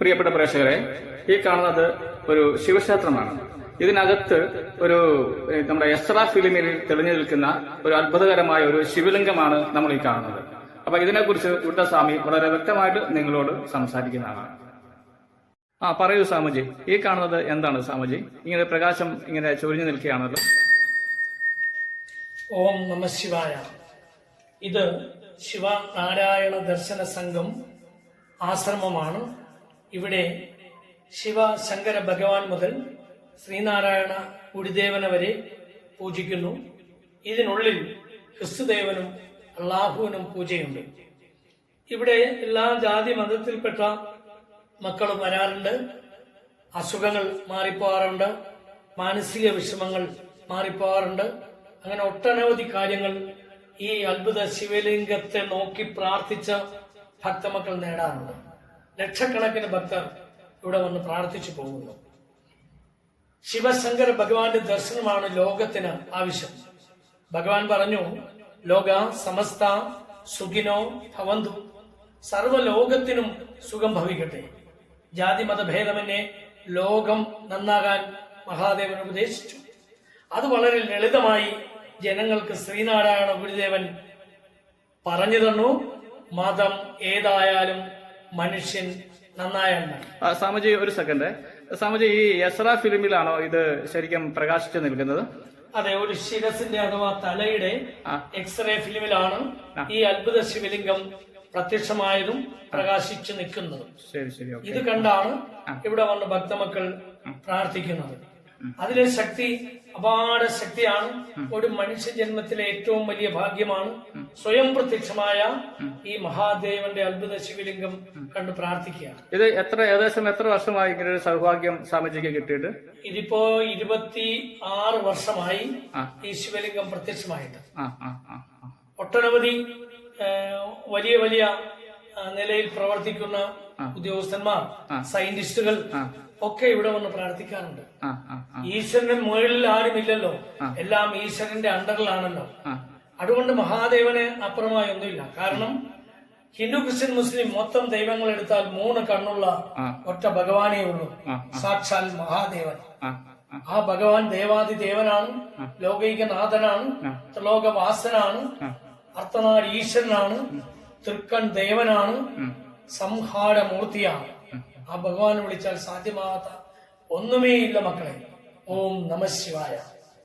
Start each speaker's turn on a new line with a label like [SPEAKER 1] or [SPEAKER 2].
[SPEAKER 1] പ്രിയപ്പെട്ട പ്രേക്ഷകരെ ഈ കാണുന്നത് ഒരു ശിവക്ഷേത്രമാണ്. ഇതിനകത്ത് ഒരു നമ്മുടെ എസ്റ ഫിലിമിൽ തെളിഞ്ഞു നിൽക്കുന്ന ഒരു അത്ഭുതകരമായ ഒരു ശിവലിംഗമാണ് നമ്മൾ ഈ കാണുന്നത്. അപ്പൊ ഇതിനെക്കുറിച്ച് ഉട്ടസ്വാമി വളരെ വ്യക്തമായിട്ട് നിങ്ങളോട് സംസാരിക്കുന്നതാണ്. ആ പറയൂ സ്വാമിജി ഈ കാണുന്നത് എന്താണ് സ്വാമിജി? ഇങ്ങനെ പ്രകാശം ഇങ്ങനെ ചൊരിഞ്ഞു നിൽക്കുകയാണല്ലോ.
[SPEAKER 2] ഓം നമ ശിവായ. ഇത് ശിവ നാരായണ ദർശന സംഘം ആശ്രമമാണ്. ഇവിടെ ശിവ ശങ്കര ഭഗവാൻ മുതൽ ശ്രീനാരായണ ഗുരുദേവന വരെ പൂജിക്കുന്നു. ഇതിനുള്ളിൽ ക്രിസ്തുദേവനും അള്ളാഹുവിനും പൂജയുണ്ട്. ഇവിടെ എല്ലാ ജാതി മതത്തിൽപ്പെട്ട മക്കളും വരാറുണ്ട്. അസുഖങ്ങൾ മാറിപ്പോകാറുണ്ട്. മാനസിക വിഷമങ്ങൾ മാറിപ്പോകാറുണ്ട്. അങ്ങനെ ഒട്ടനവധി കാര്യങ്ങൾ ഈ അത്ഭുത ശിവലിംഗത്തെ നോക്കി പ്രാർത്ഥിച്ച ഭക്തമക്കൾ നേടാറുണ്ട്. ലക്ഷക്കണക്കിന് ഭക്തർ ഇവിടെ വന്ന് പ്രാർത്ഥിച്ചു പോകുന്നു. ശിവശങ്കര ഭഗവാന്റെ ദർശനമാണ് ലോകത്തിന് ആവശ്യം. ഭഗവാൻ പറഞ്ഞു ലോക സമസ്ത സുഖിനോ ഭവന്തു. സർവലോകത്തിനും സുഖം ഭവിക്കട്ടെ. ജാതി മതഭേദമന്യേ ലോകം നന്നാകാൻ മഹാദേവൻ ഉപദേശിച്ചു. അത് വളരെ ലളിതമായി ജനങ്ങൾക്ക് ശ്രീനാരായണ ഗുരുദേവൻ പറഞ്ഞു തന്നു. മതം ഏതായാലും മനുഷ്യൻ
[SPEAKER 1] ആ, സ്വാമിജി ഒരു സെക്കൻഡ് സാമജി ഈ എസ്ര ഫിലിമിലാണോ ഇത് ശരിക്കും പ്രകാശിച്ചു നിൽക്കുന്നത്?
[SPEAKER 2] അതെ ഒരു ശിരസിന്റെ അഥവാ തലയുടെ. എക്സ്റേ ഫിലിമിലാണ് ഈ അത്ഭുത ശിവലിംഗം പ്രത്യക്ഷമായതും പ്രകാശിച്ചു നിൽക്കുന്നതും.
[SPEAKER 1] ശരി ശരി ഓക്കെ.
[SPEAKER 2] ഇത് കണ്ടാണ് ഇവിടെ വന്ന് ഭക്തമക്കൾ പ്രാർത്ഥിക്കുന്നത്. അതിലെ ശക്തി അപാര ശക്തിയാണ്. ഒരു മനുഷ്യ ജന്മത്തിലെ ഏറ്റവും വലിയ ഭാഗ്യമാണ്. സ്വയം പ്രത്യക്ഷമായ ഈ മഹാദേവന്റെ അത്ഭുത ശിവലിംഗം കണ്ട് പ്രാർത്ഥിക്കുക
[SPEAKER 1] ഇത് എത്ര ഏകദേശം എത്ര വർഷമായി ഇങ്ങനെ ഒരു സൗഭാഗ്യം സ്വാമിജിക്ക് കിട്ടിയിട്ട്?
[SPEAKER 2] ഇതിപ്പോ ഇരുപത്തി ആറ് വർഷമായി ഈ ശിവലിംഗം പ്രത്യക്ഷമായിട്ട്. ഒട്ടനവധി വലിയ വലിയ നിലയിൽ പ്രവർത്തിക്കുന്ന ഉദ്യോഗസ്ഥന്മാർ സയന്റിസ്റ്റുകൾ ഒക്കെ ഇവിടെ വന്ന് പ്രാർത്ഥിക്കാറുണ്ട്. ഈശ്വരന്റെ മുകളിൽ ആരുമില്ലല്ലോ. എല്ലാം ഈശ്വരന്റെ അണ്ടറിലാണല്ലോ. അതുകൊണ്ട് മഹാദേവന് അപ്പുറമായി ഒന്നുമില്ല. കാരണം ഹിന്ദു ക്രിസ്ത്യൻ മുസ്ലിം മൊത്തം ദൈവങ്ങൾ എടുത്താൽ മൂന്ന് കണ്ണുള്ള ഒറ്റ ഭഗവാനേ ഉള്ളൂ. സാക്ഷാൽ മഹാദേവൻ. ആ ഭഗവാൻ ദേവാദി ദേവനാണ് ലോകൈകനാഥനാണ് ത്രിലോകവാസനാണ് അർത്ഥനാട് ഈശ്വരനാണ് തൃക്കൺ ദേവനാണ് സംഹാരമൂർത്തിയാണ്. ആ ഭഗവാനെ വിളിച്ചാൽ സാധ്യമാകാത്ത ഒന്നുമേ ഇല്ല മക്കളെ. ഓം നമ ശിവായ.